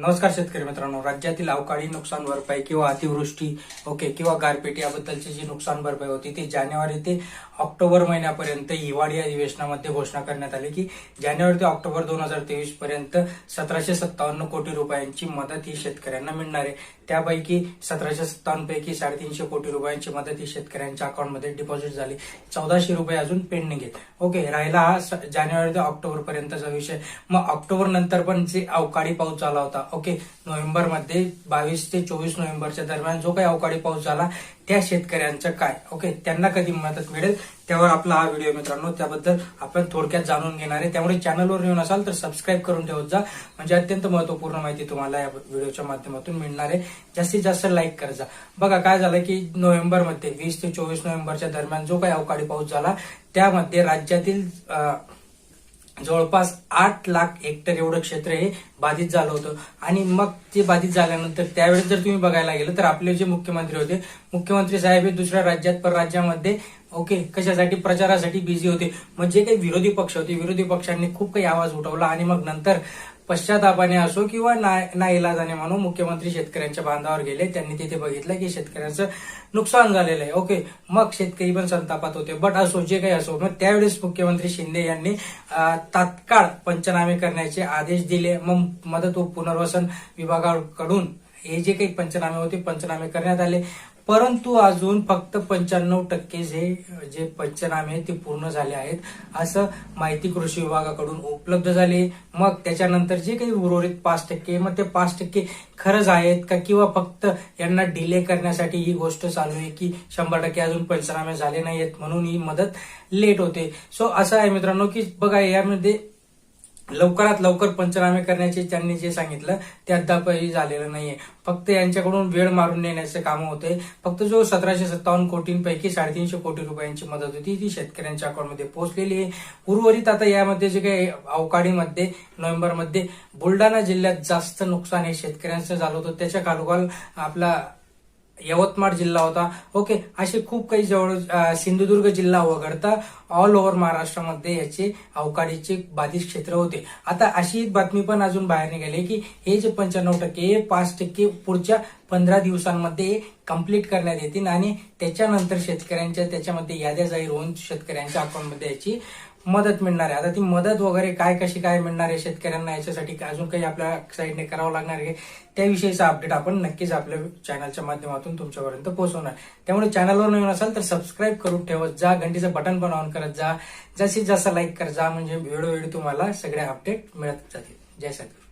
नमस्कार शेतकरी मित्रांनो. राज्यातील अवकाळी नुकसान भरपाई किंवा अतिवृष्टी ओके किंवा गारपीट याबद्दलची जी नुकसान भरपाई होती ती जानेवारी ते ऑक्टोबर महिन्यापर्यंत हिवाळी अधिवेशनामध्ये घोषणा करण्यात आली की जानेवारी ते ऑक्टोबर दोन हजार तेवीस पर्यंत सतराशे सत्तावन्न कोटी रुपयांची मदत ही शेतकऱ्यांना मिळणार आहे. त्यापैकी सतराशे सत्तावन्न पैकी साडेतीनशे कोटी रुपयांची मदत ही शेतकऱ्यांच्या अकाउंटमध्ये डिपॉझिट झाली. चौदाशे रुपये अजून पेंडिंग आहेत. ओके राहिला हा स- जानेवारी ते ऑक्टोबर पर्यंतचा विषय. मग ऑक्टोबर नंतर पण जे अवकाळी पाऊस झाला होता ओके नोव्हेंबरमध्ये बावीस ते चोवीस नोव्हेंबरच्या दरम्यान जो काही अवकाळी पाऊस झाला त्या शेतकऱ्यांचं काय? ओके त्यांना कधी मदत मिळेल? त्यावर आपला हा व्हिडिओ मित्रांनो. त्याबद्दल आपण थोडक्यात जाणून घेणार आहे. त्यामुळे चॅनलवर येऊन असाल तर सबस्क्राईब करून ठेवत जा. म्हणजे अत्यंत महत्त्वपूर्ण माहिती तुम्हाला या व्हिडिओच्या माध्यमातून मिळणार आहे. जास्तीत जास्त लाईक करत जा. बघा काय झालं की नोव्हेंबरमध्ये वीस ते चोवीस नोव्हेंबरच्या दरम्यान जो काही अवकाळी पाऊस झाला त्यामध्ये राज्यातील जवळपास आठ लाख हेक्टर एवढं क्षेत्र हे बाधित झालं होतं. आणि मग ते बाधित झाल्यानंतर त्यावेळेस जर तुम्ही बघायला गेलं तर आपले जे मुख्यमंत्री होते मुख्यमंत्री साहेब हे दुसऱ्या राज्यात परराज्यामध्ये ओके कशासाठी प्रचारासाठी बिझी होते. मग जे काही विरोधी पक्ष होते विरोधी पक्षांनी खूप काही आवाज उठवला आणि मग नंतर पश्चातापाने असो किंवा ना- नाईलाजाने म्हणून मुख्यमंत्री शेतकऱ्यांच्या बांधावर गेले. त्यांनी तिथे बघितलं की शेतकऱ्यांचं नुकसान झालेलं आहे. ओके मग शेतकरी पण संतापात होते. बट असो जे काही असो मग त्यावेळेस मुख्यमंत्री शिंदे यांनी तात्काळ पंचनामे करण्याचे आदेश दिले. मग मदत व पुनर्वसन विभागाकडून हे जे काही पंचनामे होते पंचनामे करण्यात आले. परंतु अजून फक्त पंच्याण्णव टक्के जे जे पंचनामे आहेत ते पूर्ण झाले आहेत. असं माहिती कृषी विभागाकडून उपलब्ध झाले. मग त्याच्यानंतर जे काही उर्वरित पाच टक्के मग ते पाच टक्के खरंच आहेत का? किंवा फक्त यांना डिले करण्यासाठी ही गोष्ट चालू आहे की शंभर टक्के अजून पंचनामे झाले नाहीत म्हणून ही मदत लेट होते. सो असं आहे मित्रांनो की बघा यामध्ये लवकरात लवकर पंचनामे करण्याचे त्यांनी जे सांगितलं ते अद्यापही झालेलं नाहीये. फक्त यांच्याकडून वेळ मारून नेण्याचे काम होते. फक्त जो सतराशे सत्तावन्न कोटींपैकी साडेतीनशे कोटी रुपयांची मदत होती ती शेतकऱ्यांच्या अकाउंटमध्ये पोहोचलेली आहे. उर्वरित आता यामध्ये जे काही अवकाळीमध्ये नोव्हेंबरमध्ये बुलढाणा जिल्ह्यात जास्त नुकसान हे शेतकऱ्यांचं झालं होतं. त्याच्या खालोखाल आपला यवतमाळ जिल्हा होता. ओके असे खूप काही जवळ सिंधुदुर्ग जिल्हा वगळता ऑल ओव्हर महाराष्ट्रामध्ये याचे अवकाळीचे बाधित क्षेत्र होते. आता अशी एक बातमी पण अजून बाहेर निघाली की हे जे पंच्याण्णव टक्के हे पाच टक्के पुढच्या पंधरा दिवसांमध्ये कंप्लीट करण्यात येतील आणि त्याच्यानंतर शेतकऱ्यांच्या त्याच्यामध्ये याद्या जाहीर होऊन शेतकऱ्यांच्या अकाउंटमध्ये याची मदत मिळणार आहे. आता ती मदत वगैरे काय कशी काय मिळणार आहे शेतकऱ्यांना याच्यासाठी अजून काही आपल्या साईडने करावं लागणार आहे त्याविषयीचा अपडेट आपण नक्कीच आपल्या चॅनलच्या माध्यमातून तुमच्यापर्यंत पोहोचवणार. त्यामुळे चॅनलवर नवीन असाल तर सबस्क्राईब करून ठेवत जा घंटीचं बटन पण ऑन करत जा जास्तीत जास्त लाईक करत जा म्हणजे वेळोवेळी तुम्हाला सगळे अपडेट मिळत जातील. जय शेतकरी